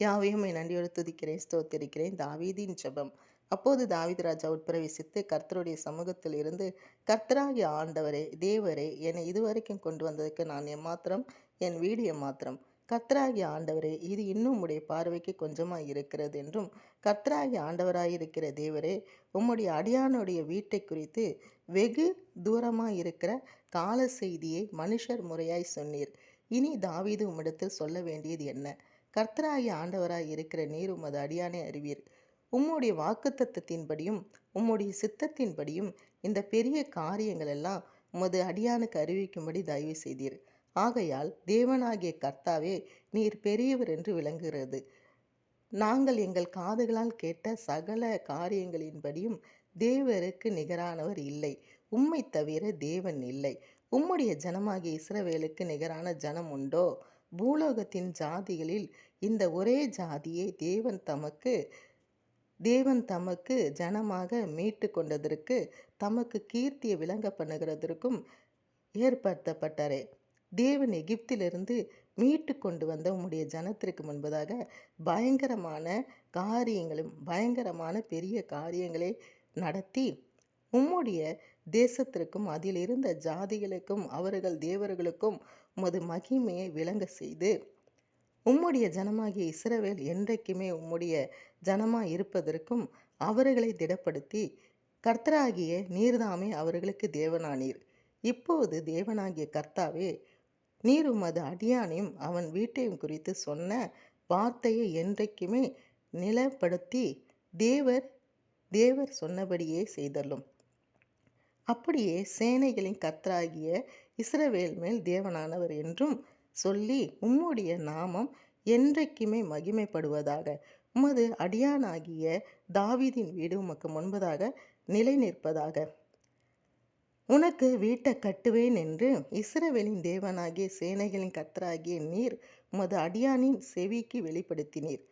யாவையும் என் நன்றியோடு துதிக்கிறேன் ஸ்தோத்திரிக்கிறேன். தாவீதின் ஜெபம். அப்போது தாவித் ராஜா உட்பிரவேசித்து கர்த்தருடைய சமூகத்தில் இருந்து கர்த்தராகிய ஆண்டவரே தேவரே என்னை இதுவரைக்கும் கொண்டு வந்ததுக்கு நான் எம்மாத்திரம் என் வீடு எம்மாத்திரம் கர்த்தராகிய ஆண்டவரே இது இன்னும் உடைய பார்வைக்கு கொஞ்சமாக இருக்கிறது என்றும் கர்த்தராகிய ஆண்டவராயிருக்கிற தேவரே உம்முடைய அடியானுடைய வீட்டை குறித்து வெகு தூரமாக இருக்கிற கால செய்தியை மனுஷர் முறையாய் சொன்னீர். இனி தாவீது உம்மிடத்தில் சொல்ல வேண்டியது என்ன? கர்த்தராகிய ஆண்டவராய் இருக்கிற நீர் உமது அடியானை அறிவீர். உம்முடைய வாக்குத்தத்தத்தின்படியும் உம்முடைய சித்தத்தின்படியும் இந்த பெரிய காரியங்கள் எல்லாம் உமது அடியானுக்கு அறிவிக்கும்படி தயவு செய்தீர். ஆகையால் தேவனாகிய கர்த்தாவே நீர் பெரியவர் என்று விளங்குகிறது. நாங்கள் எங்கள் காதுகளால் கேட்ட சகல காரியங்களின்படியும் தேவருக்கு நிகரானவர் இல்லை. உம்மை தவிர தேவன் இல்லை. உம்முடைய ஜனமாகிய இஸ்ரவேலுக்கு நிகரான ஜனம் உண்டோ? பூலோகத்தின் ஜாதிகளில் இந்த ஒரே ஜாதியை தேவன் தமக்கு தேவன் தமக்கு ஜனமாக மீட்டு கொண்டதற்கு தமக்கு கீர்த்தியை விளங்க பண்ணுகிறதற்கும் ஏற்படுத்தப்பட்டாரே. தேவன் எகிப்திலிருந்து மீட்டு கொண்டு வந்த உம்முடைய ஜனத்திற்கு முன்பதாக பயங்கரமான காரியங்களும் பயங்கரமான பெரிய காரியங்களை நடத்தி உம்முடைய தேசத்திற்கும் அதில் இருந்த ஜாதிகளுக்கும் அவர்கள் தேவர்களுக்கும் உமது மகிமையை விளங்க செய்து உம்முடைய ஜனமாகிய இஸ்ரவேல் என்றைக்குமே உம்முடைய ஜனமாக இருப்பதற்கும் அவர்களை திடப்படுத்தி கர்த்தராகிய நீர்தாமே அவர்களுக்கு தேவனானீர். இப்போது தேவனாகிய கர்த்தாவே நீர் உமது அடியானையும் அவன் வீட்டையும் குறித்து சொன்ன வார்த்தையை என்றைக்குமே நிலப்படுத்தி தேவர் தேவர் சொன்னபடியே செய்தல்லும் அப்படியே சேனைகளின் கத்தராகிய இஸ்ரவேல் மேல் தேவனானவர் என்றும் சொல்லி உம்முடைய நாமம் என்றைக்குமே மகிமைப்படுவதாக உமது அடியானாகிய தாவிதின் வீடு உமக்கு முன்பதாக நிலை நிற்பதாக உனக்கு வீட்டை கட்டுவேன் என்று இஸ்ரவேலின் தேவனாகிய சேனைகளின் கத்தராகிய நீர் உமது அடியானின் செவிக்கு வெளிப்படுத்தினீர்.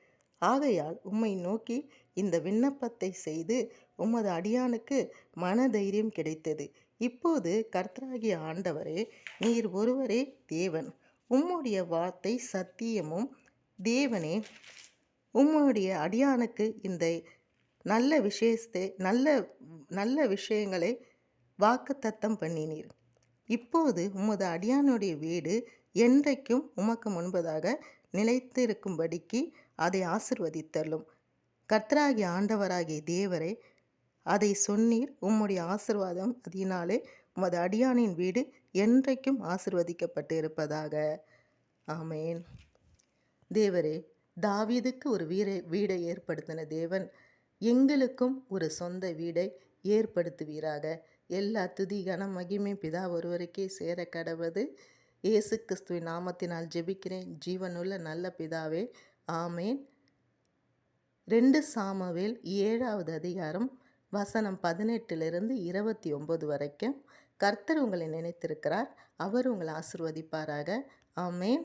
ஆகையால் உம்மை நோக்கி இந்த விண்ணப்பத்தை செய்து உமது அடியானுக்கு மனதைரியம் கிடைத்தது. இப்போது கர்த்தராகிய ஆண்டவரே நீர் ஒருவரே தேவன். உம்முடைய வார்த்தை சத்தியமும் தேவனே. உம்முடைய அடியானுக்கு இந்த நல்ல விஷயத்தை நல்ல நல்ல விஷயங்களை வாக்குத்தத்தம் பண்ணினீர். இப்போது உமது அடியானுடைய வீடு என்றைக்கும் உமக்கு முன்பதாக நிலைத்திருக்கும்படிக்கு அதை ஆசிர்வதித்தள்ளும். கர்த்தராகிய ஆண்டவராகிய தேவரை அதை சொன்னீர். உம்முடைய ஆசிர்வாதம் அதனாலே உமது அடியானின் வீடு என்றைக்கும் ஆசிர்வதிக்கப்பட்டு இருப்பதாக ஆமேன். தேவரே தாவீதுக்கு ஒரு வீரை வீடை ஏற்படுத்தின தேவன் எங்களுக்கும் ஒரு சொந்த வீடை ஏற்படுத்துவீராக. எல்லா துதி கன மகிமை பிதா ஒருவருக்கே சேர கடவது. இயேசு கிறிஸ்துவின் நாமத்தினால் ஜெபிக்கிறேன். ஜீவனுள்ள நல்ல பிதாவே ஆமேன். ரெண்டு சாமவேல் ஏழாவது அதிகாரம் வசனம் பதினெட்டிலிருந்து இருபத்தி ஒம்பது வரைக்கும் கர்த்தர் உங்களை நினைத்திருக்கிறார். அவர் உங்களை ஆசிர்வதிப்பாராக. ஆமேன்.